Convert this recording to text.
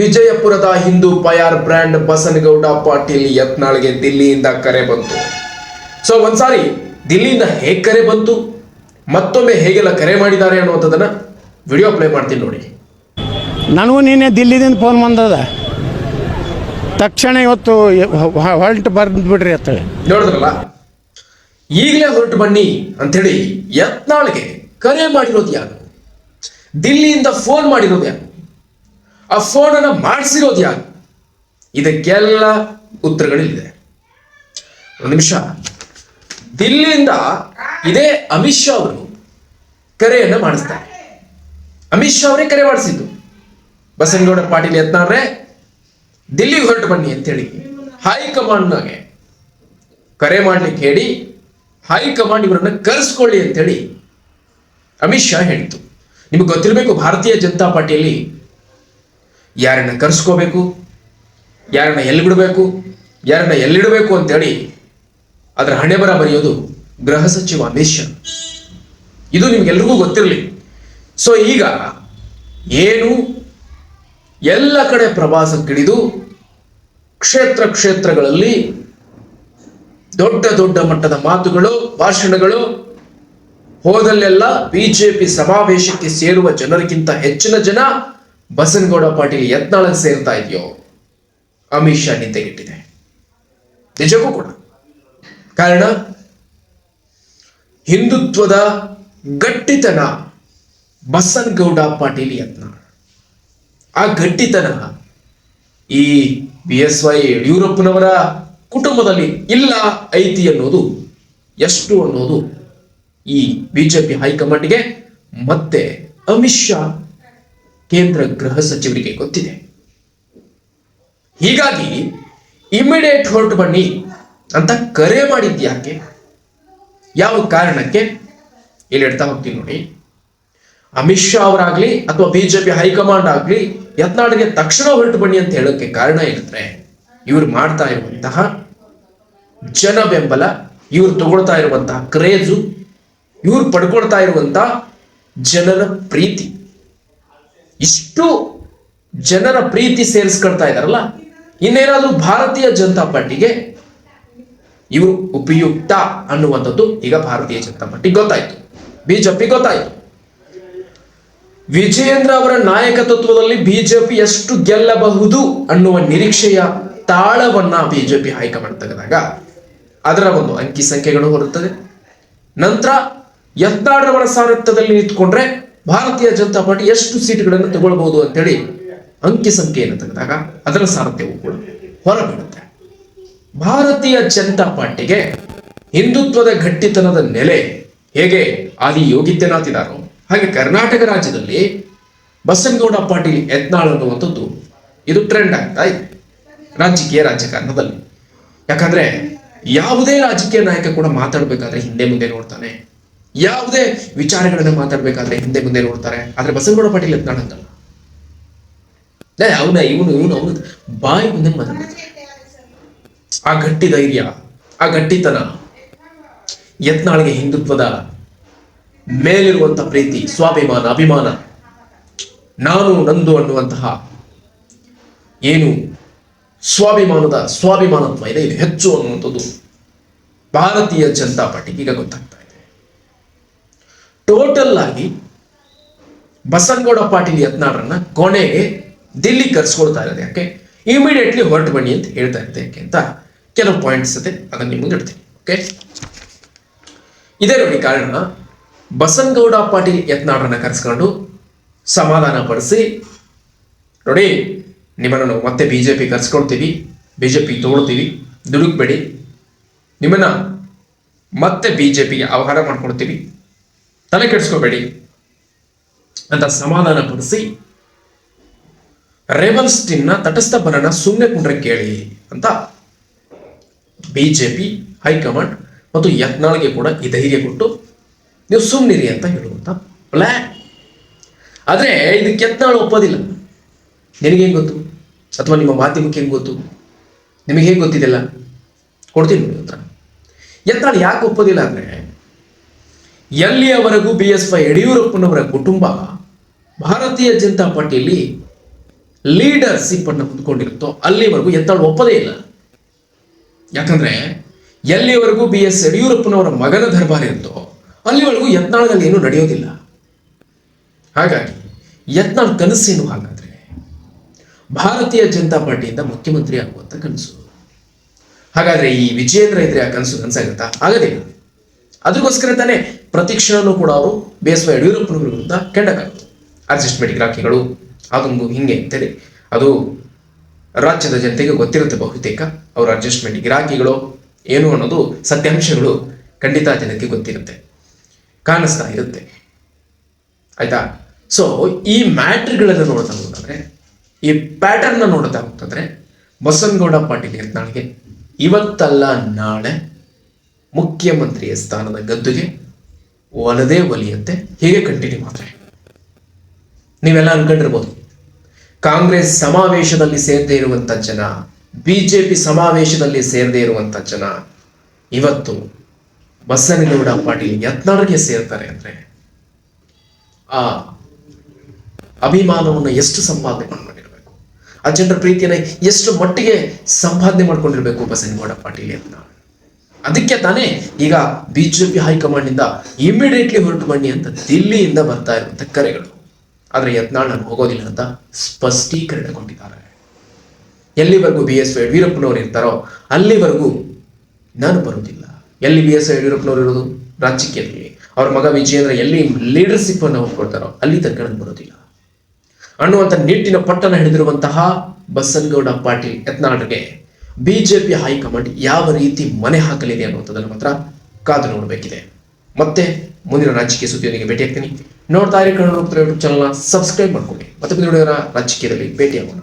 ವಿಜಯಪುರದ Hindu firebrand Basanagouda Patil ಯತ್ನಾಳ್ಗೆ ದಿಲ್ಲಿಯಿಂದ ಕರೆ ಬಂತು. ಸೊ ಒಂದ್ಸಾರಿ ದಿಲ್ಲಿಯಿಂದ ಹೇಗೆ ಕರೆ ಬಂತು? ಮತ್ತೊಮ್ಮೆ ಹೇಗೆಲ್ಲ ಕರೆ ಮಾಡಿದ್ದಾರೆ ಅನ್ನುವಂಥದ್ದನ್ನ ವಿಡಿಯೋ ಪ್ಲೇ ಮಾಡ್ತೀನಿ ನೋಡಿ. ನನಗೂ ನೀನೆ ದಿಲ್ಲಿದಿಂದ ಫೋನ್ ಬಂದದ. ತಕ್ಷಣ ಇವತ್ತು ಹೊರಟು ಬಂದ್ಬಿಡ್ರಿ ಬಿಡ್ರಿ ಅಂತೇಳಿ ನೋಡಿದ್ರಲ್ಲ? ಈಗಲೇ ಹೊರಟು ಬನ್ನಿ ಅಂಥೇಳಿ ಯತ್ನಾಳ್ಗೆ ಕರೆ ಮಾಡಿರೋದು ಯಾರು? ದಿಲ್ಲಿಯಿಂದ ಫೋನ್ ಮಾಡಿರೋದು ಯಾರು? ಆ ಫೋನನ್ನು ಮಾಡಿಸಿರೋದು ಯಾರು? ಇದಕ್ಕೆಲ್ಲ ಉತ್ತರಗಳಿದೆ ಒಂದು ನಿಮಿಷ. ದಿಲ್ಲಿಯಿಂದ ಇದೇ ಅಮಿತ್ ಶಾ ಅವರು ಕರೆಯನ್ನ ಮಾಡಿಸ್ತಾರೆ. ಅಮಿತ್ ಶಾ ಅವರೇ ಕರೆ ಮಾಡಿಸಿದ್ದು. ಬಸನಗೌಡ ಪಾಟೀಲ್ ಯತ್ನಾಳ್ರೆ, ದಿಲ್ಲಿಗೆ ಹೊರಟು ಬನ್ನಿ ಅಂತೇಳಿ ಹೈಕಮಾಂಡ್ನಾಗೆ ಕರೆ ಮಾಡ್ಲಿಕ್ಕೆ ಹೇಳಿ ಹೈಕಮಾಂಡ್ ಇವರನ್ನ ಕರೆಸ್ಕೊಳ್ಳಿ ಅಂತೇಳಿ ಅಮಿತ್ ಶಾ ಹೇಳಿತು ನಿಮಗೆ ಗೊತ್ತಿರಬೇಕು, ಭಾರತೀಯ ಜನತಾ ಪಾರ್ಟಿಯಲ್ಲಿ ಯಾರನ್ನ ಕರೆಸ್ಕೋಬೇಕು? ಯಾರನ್ನ ಎಲ್ಲಿ ಬಿಡಬೇಕು? ಯಾರನ್ನ ಎಲ್ಲಿಡಬೇಕು ಅಂತೇಳಿ ಅದರ ಹಣೆ ಬರ ಬರೆಯೋದು ಗೃಹ ಸಚಿವ ಅಮಿತ್ ಶಾ ಇದು ನಿಮ್ಗೆಲ್ರಿಗೂ ಗೊತ್ತಿರಲಿ. ಸೊ ಈಗ ಏನು ಎಲ್ಲ ಕಡೆ ಪ್ರವಾಸಕ್ಕಿಳಿದು ಕ್ಷೇತ್ರ ಕ್ಷೇತ್ರಗಳಲ್ಲಿ ದೊಡ್ಡ ದೊಡ್ಡ ಮಟ್ಟದ ಮಾತುಗಳು, ಭಾಷಣಗಳು, ಹೋದಲ್ಲೆಲ್ಲ ಬಿಜೆಪಿ ಸಮಾವೇಶಕ್ಕೆ ಸೇರುವ ಜನರಿಗಿಂತ ಹೆಚ್ಚಿನ ಜನ ಬಸನಗೌಡ ಪಾಟೀಲ್ ಯತ್ನಾಳಕ್ಕೆ ಸೇರ್ತಾ ಇದೆಯೋ? ಅಮಿತ್ ಶಾ ನಿಂತೆಗಿಟ್ಟಿದೆ. ನಿಜಕ್ಕೂ ಕೂಡ. ಕಾರಣ, ಹಿಂದುತ್ವದ ಗಟ್ಟಿತನ ಬಸನಗೌಡ ಪಾಟೀಲ್ ಯತ್ನ ಆ ಗಟ್ಟಿತನ ಈ ಬಿ ಎಸ್ ವೈ ಯಡಿಯೂರಪ್ಪನವರ ಕುಟುಂಬದಲ್ಲಿ ಇಲ್ಲ ಐತಿ ಅನ್ನೋದು, ಎಷ್ಟು ಅನ್ನೋದು ಈ ಬಿಜೆಪಿ ಹೈಕಮಾಂಡ್ಗೆ ಮತ್ತೆ ಅಮಿತ್ ಶಾ ಕೇಂದ್ರ ಗೃಹ ಸಚಿವರಿಗೆ ಗೊತ್ತಿದೆ. ಹೀಗಾಗಿ ಇಮಿಡಿಯೇಟ್ ಹೊರಟು ಬನ್ನಿ ಅಂತ ಕರೆ ಮಾಡಿದ್ಯಾಕೆ ಯಾವ ಕಾರಣಕ್ಕೆ? ಇಲ್ಲಿ ಇಡ್ತಾ ಹೋಗ್ತೀನಿ ನೋಡಿ. ಅಮಿತ್ ಶಾ ಅವರಾಗ್ಲಿ ಅಥವಾ ಬಿಜೆಪಿ ಹೈಕಮಾಂಡ್ ಆಗ್ಲಿ ಯತ್ನಾಡಿಗೆ ತಕ್ಷಣ ಹೊರಟು ಬನ್ನಿ ಅಂತ ಹೇಳೋಕೆ ಕಾರಣ ಏನಂದ್ರೆ, ಇವ್ರು ಮಾಡ್ತಾ ಇರುವಂತಹ ಜನ ಬೆಂಬಲ ಇವ್ರು ತಗೊಳ್ತಾ ಇರುವಂತಹ ಕ್ರೇಜು ಇವ್ರು ಪಡ್ಕೊಳ್ತಾ ಇರುವಂತಹ ಜನರ ಪ್ರೀತಿ. ಇಷ್ಟು ಜನರ ಪ್ರೀತಿ ಸೇರಿಸ್ಕೊಳ್ತಾ ಇದಾರಲ್ಲ ಇನ್ನೇನಾದ್ರೂ ಭಾರತೀಯ ಜನತಾ ಪಾರ್ಟಿಗೆ ಇವು ಉಪಯುಕ್ತ ಅನ್ನುವಂಥದ್ದು ಈಗ ಭಾರತೀಯ ಜನತಾ ಪಾರ್ಟಿ ಗೊತ್ತಾಯ್ತು. ಬಿಜೆಪಿ ಗೊತ್ತಾಯ್ತು. ವಿಜಯೇಂದ್ರ ಅವರ ನಾಯಕತ್ವದಲ್ಲಿ ಬಿಜೆಪಿ ಎಷ್ಟು ಗೆಲ್ಲಬಹುದು ಅನ್ನುವ ನಿರೀಕ್ಷೆಯ ತಾಳವನ್ನ ಬಿಜೆಪಿ ಹೈಕಮಾಂಡ್ ತೆಗೆದಾಗ ಅದರ ಒಂದು ಅಂಕಿ ಸಂಖ್ಯೆಗಳು ಹೊರುತ್ತದೆ ನಂತರ ಎತ್ತಾಡವರ ಸಾರಥ್ಯದಲ್ಲಿ ನಿಂತ್ಕೊಂಡ್ರೆ ಭಾರತೀಯ ಜನತಾ ಪಾರ್ಟಿ ಎಷ್ಟು ಸೀಟ್ಗಳನ್ನು ತಗೊಳ್ಬಹುದು ಅಂತೇಳಿ ಅಂಕಿ ಸಂಖ್ಯೆಯನ್ನು ತೆಗೆದಾಗ ಅದರ ಸಾರಥ್ಯವು ಕೂಡ ಹೊರಬಿಡುತ್ತೆ ಭಾರತೀಯ ಜನತಾ ಪಾರ್ಟಿಗೆ ಹಿಂದುತ್ವದ ಗಟ್ಟಿತನದ ನೆಲೆ ಹೇಗೆ ಆದಿ ಯೋಗಿತ್ಯನಾಥ್ ಇದ್ದಾರೋ ಹಾಗೆ ಕರ್ನಾಟಕ ರಾಜ್ಯದಲ್ಲಿ ಬಸನಗೌಡ ಪಾಟೀಲ್ ಯತ್ನಾಳ್ ಅನ್ನುವಂಥದ್ದು ಇದು ಟ್ರೆಂಡ್ ಆಗ್ತಾ ಇದೆ ರಾಜಕೀಯ ರಾಜಕಾರಣದಲ್ಲಿ. ಯಾಕಂದ್ರೆ ಯಾವುದೇ ರಾಜಕೀಯ ನಾಯಕ ಕೂಡ ಮಾತಾಡಬೇಕಾದ್ರೆ ಹಿಂದೆ ಮುಂದೆ ನೋಡ್ತಾನೆ. ಯಾವುದೇ ವಿಚಾರಗಳನ್ನು ಮಾತಾಡ್ಬೇಕಾದ್ರೆ ಹಿಂದೆ ಮುಂದೆ ನೋಡ್ತಾರೆ. ಆದ್ರೆ ಬಸನಗೌಡ ಪಾಟೀಲ್ ಯತ್ನಾಳ್ ಅಂತಲ್ಲ ಲೇ, ಅವನ ಇವನು ಇವನು ಅವನು ಬಾಯಿ ಮುಂದೆ ಮಾತಾಡ್ತಾರೆ ಆ ಗಟ್ಟಿ ಧೈರ್ಯ ಆ ಗಟ್ಟಿತನ ಯತ್ನಾಳಿಗೆ ಹಿಂದುತ್ವದ ಮೇಲಿರುವಂತಹ ಪ್ರೀತಿ ಸ್ವಾಭಿಮಾನ ಅಭಿಮಾನ ನಾನು ನಂದು ಅನ್ನುವಂತಹ ಏನು ಸ್ವಾಭಿಮಾನದ ಸ್ವಾಭಿಮಾನತ್ವ ಇದೆ. ಇದು ಹೆಚ್ಚು ಅನ್ನುವಂಥದ್ದು ಭಾರತೀಯ ಜನತಾ ಪಾರ್ಟಿಗೆ ಈಗ ಗೊತ್ತಾಗ್ತಾ ಇದೆ ಟೋಟಲ್ ಆಗಿ ಬಸನಗೌಡ ಪಾಟೀಲ್ ಯತ್ನಾಡ್ರನ್ನ ಕೊನೆಗೆ ದಿಲ್ಲಿ ಕರ್ಸ್ಕೊಳ್ತಾ ಇರೋದು ಯಾಕೆ? ಇಮಿಡಿಯೇಟ್ಲಿ ಹೊರಟು ಬನ್ನಿ ಅಂತ ಹೇಳ್ತಾ ಇರುತ್ತೆ ಯಾಕೆ ಅಂತ ಕೆಲವು ಪಾಯಿಂಟ್ಸ್ ಇದೆ ಅದನ್ನ ನಿಮಗೆ ಇಡ್ತೀನಿ ಓಕೆ ಇದೇ ನೋಡಿ ಕಾರಣ, ಬಸನಗೌಡ ಪಾಟೀಲ್ ಯತ್ನಾಡ್ರನ್ನ ಕರೆಸ್ಕೊಂಡು ಸಮಾಧಾನ ಪಡಿಸಿ, ನೋಡಿ, ನಿಮ್ಮನ್ನು ಮತ್ತೆ ಬಿ ಜೆ ಪಿ ಕರ್ಸ್ಕೊಳ್ತೀವಿ ಬಿ ಜೆ ಪಿ ದುಡುಕ್ಬೇಡಿ, ನಿಮ್ಮನ್ನ ಮತ್ತೆ ಬಿ ಜೆ ಪಿಗೆ ಆಹ್ವಾನ ಮಾಡ್ಕೊಳ್ತೀವಿ. ತಲೆ ಕೆಡಿಸ್ಕೋಬೇಡಿ ಅಂತ ಸಮಾಧಾನ ಪಡಿಸಿ ರೇವಲ್ ಸ್ಟಿನ್ನ ತಟಸ್ಥ ಬರನ ಸುಮ್ಮನೆ ಕುಂಡ್ರೆ ಕೇಳಿ ಅಂತ ಬಿಜೆಪಿ, ಹೈಕಮಾಂಡ್ ಮತ್ತು ಯತ್ನಾಳ್ಗೆ ಕೂಡ ಈ ಧೈರ್ಯ ಕೊಟ್ಟು ನೀವು ಸುಮ್ಮನಿರಿ ಅಂತ ಹೇಳುವಂತ ಪ್ಲಾನ್ ಆದ್ರೆ ಇದಕ್ಕೆ ಯತ್ನಾಳ್ ಒಪ್ಪೋದಿಲ್ಲ. ನಿನಗೆ ಹೆಂಗ್ ಗೊತ್ತು? ಅಥವಾ ನಿಮ್ಮ ಮಾಧ್ಯಮಕ್ಕೆ ಹೆಂಗ್ ಗೊತ್ತು? ನಿಮಗೆ ಹೇಗೆ ಗೊತ್ತಿದೆಲ್ಲ ಕೊಡ್ತೀನಿ ಉತ್ತರ. ಯತ್ನಾಳ್ ಯಾಕೆ ಒಪ್ಪೋದಿಲ್ಲ ಅಂದ್ರೆ ಎಲ್ಲಿಯವರೆಗೂ ಬಿ ಎಸ್ ವೈ ಯಡಿಯೂರಪ್ಪನವರ ಕುಟುಂಬ, ಭಾರತೀಯ ಜನತಾ ಪಾರ್ಟಿಯಲ್ಲಿ ಲೀಡರ್ಶಿಪ್ ಅನ್ನು ಹೊಂದ್ಕೊಂಡಿರುತ್ತೋ ಅಲ್ಲಿವರೆಗೂ ಯತ್ನಾಳ್ ಒಪ್ಪದೇ ಇಲ್ಲ. ಯಾಕಂದ್ರೆ ಎಲ್ಲಿವರೆಗೂ ಬಿ ಎಸ್ ಯಡಿಯೂರಪ್ಪನವರ ಮಗನ ದರ್ಬಾರ್ ಇರುತ್ತೋ ಅಲ್ಲಿವರೆಗೂ ಯತ್ನಾಳದಲ್ಲಿ ಏನು ನಡೆಯೋದಿಲ್ಲ. ಹಾಗಾಗಿ ಯತ್ನಾಳ್ ಕನಸೇನು ಹಾಗಾದ್ರೆ ಭಾರತೀಯ ಜನತಾ ಪಾರ್ಟಿಯಿಂದ ಮುಖ್ಯಮಂತ್ರಿ ಆಗುವಂತ ಕನಸು. ಹಾಗಾದ್ರೆ ಈ ವಿಜಯೇಂದ್ರ ಇದ್ರೆ ಆ ಕನಸು ಕನಸಾಗುತ್ತಾ? ಆಗದಿಲ್ಲ ಅದಕ್ಕೋಸ್ಕರ ತಾನೇ ಪ್ರತಿ ಕ್ಷಣನೂ ಕೂಡ ಅವರು ಬೇಸುವ ಯಡಿಯೂರಪ್ಪನವರ ವಿರುದ್ಧ ಕೆಂಡಕಾಗುತ್ತೆ ಅಡ್ಜಸ್ಟ್ಮೆಂಟ್ ಗಿರಾಕಿಗಳು ಅದೊಂದು ಹಿಂಗೆ ಅಂತೇಳಿ ಅದು ರಾಜ್ಯದ ಜನತೆಗೆ ಗೊತ್ತಿರುತ್ತೆ ಬಹುತೇಕ. ಅವರ ಅಡ್ಜಸ್ಟ್ಮೆಂಟ್ ಗಿರಾಕಿಗಳು ಏನು ಅನ್ನೋದು ಸತ್ಯಾಂಶಗಳು ಖಂಡಿತ ಜನಕ್ಕೆ ಗೊತ್ತಿರುತ್ತೆ. ಕಾಣಿಸ್ತಾ ಇರುತ್ತೆ. ಆಯ್ತಾ? ಸೊ ಈ ಮ್ಯಾಟ್ರಿಗಳನ್ನು ನೋಡ್ತಾ ಹೋಗ್ತಂದ್ರೆ ಈ ಪ್ಯಾಟರ್ನ್ ನೋಡ್ತಾ ಹೋಗ್ತಂದ್ರೆ ಬಸವನಗೌಡ ಪಾಟೀಲ್ ಯತ್ನಾಳ್ಗೆ ಇವತ್ತಲ್ಲ ನಾಳೆ ಮುಖ್ಯಮಂತ್ರಿಯ ಸ್ಥಾನದ ಗದ್ದುಗೆ ಒಲದೇ ಒಲಿಯಂತೆ ಹೀಗೆ ಕಂಟಿನ್ಯೂ ಮಾಡ್ತಾರೆ. ನೀವೆಲ್ಲ ಅನ್ಕೊಂಡಿರ್ಬೋದು. ಕಾಂಗ್ರೆಸ್ ಸಮಾವೇಶದಲ್ಲಿ ಸೇರದೇ ಇರುವಂತ ಜನ, ಬಿಜೆಪಿ ಸಮಾವೇಶದಲ್ಲಿ ಸೇರದೇ ಇರುವಂತ ಜನ, ಇವತ್ತು ಬಸನಗೌಡ ಪಾಟೀಲ್ ಯತ್ನಾಳ್ಗೆ ಸೇರ್ತಾರೆ ಅಂದ್ರೆ ಆ ಅಭಿಮಾನವನ್ನು ಎಷ್ಟು ಸಂಪಾದನೆ ಮಾಡ್ಕೊಂಡಿರ್ಬೇಕು? ಆ ಜನರ ಪ್ರೀತಿಯನ್ನ ಎಷ್ಟು ಮಟ್ಟಿಗೆ ಸಂಪಾದನೆ ಮಾಡ್ಕೊಂಡಿರ್ಬೇಕು ಬಸನಗೌಡ ಪಾಟೀಲ್ ಯತ್ನಾಳ್ ಅದಕ್ಕೆ ತಾನೇ ಈಗ ಬಿಜೆಪಿ ಹೈಕಮಾಂಡ್ನಿಂದ ಇಮಿಡಿಯೇಟ್ಲಿ ಹೊರಟು ಬನ್ನಿ ಅಂತ ದಿಲ್ಲಿಯಿಂದ ಬರ್ತಾ ಇರುವಂತ ಕರೆಗಳು. ಆದ್ರೆ ಯತ್ನಾಳ್ ನಾನು ಹೋಗೋದಿಲ್ಲ ಅಂತ ಸ್ಪಷ್ಟೀಕರಣ ಕೊಟ್ಟಿದ್ದಾರೆ ಎಲ್ಲಿವರೆಗೂ ಬಿ ಎಸ್ ಯಡಿಯೂರಪ್ಪನವರು ಇರ್ತಾರೋ ಅಲ್ಲಿವರೆಗೂ ನಾನು ಬರುವುದಿಲ್ಲ. ಎಲ್ಲಿ ಬಿ ಎಸ್ ಯಡಿಯೂರಪ್ಪನವರು ಇರೋದು? ರಾಜಕೀಯದಲ್ಲಿ. ಅವ್ರ ಮಗ ವಿಜಯೇಂದ್ರ ಎಲ್ಲಿ ಲೀಡರ್ಶಿಪ್ ಅನ್ನು ಕೊಡ್ತಾರೋ ಅಲ್ಲಿ ತನಕ ನಾನು ಬರೋದಿಲ್ಲ ಅನ್ನುವಂಥ ನಿಟ್ಟಿನ ಪಟ್ಟಣ ಹಿಡಿದಿರುವಂತಹ ಬಸನಗೌಡ ಪಾಟೀಲ್ ಯತ್ನಾಳ್ಗೆ ಬಿಜೆಪಿ ಹೈಕಮಾಂಡ್ ಯಾವ ರೀತಿ ಮನೆ ಹಾಕಲಿದೆ ಅನ್ನುವಂಥದ್ದನ್ನು ಮಾತ್ರ ಕಾದು ನೋಡಬೇಕಿದೆ. ಮತ್ತೆ ಮುಂದಿನ ರಾಜಕೀಯ ಸುದ್ದಿಯೊಂದಿಗೆ ಭೇಟಿ ಆಗ್ತೀನಿ ನೋಡ್ತಾ ಇರಿ ಕನ್ನಡ ಯೂಟ್ಯೂಬ್ ಚಾನಲ್ನ ಸಬ್ಸ್ಕ್ರೈಬ್ ಮಾಡ್ಕೊಳ್ಳಿ. ಮತ್ತೆ ಮುಂದಿನ ರಾಜಕೀಯದಲ್ಲಿ ಭೇಟಿಯಾಗೋಣ.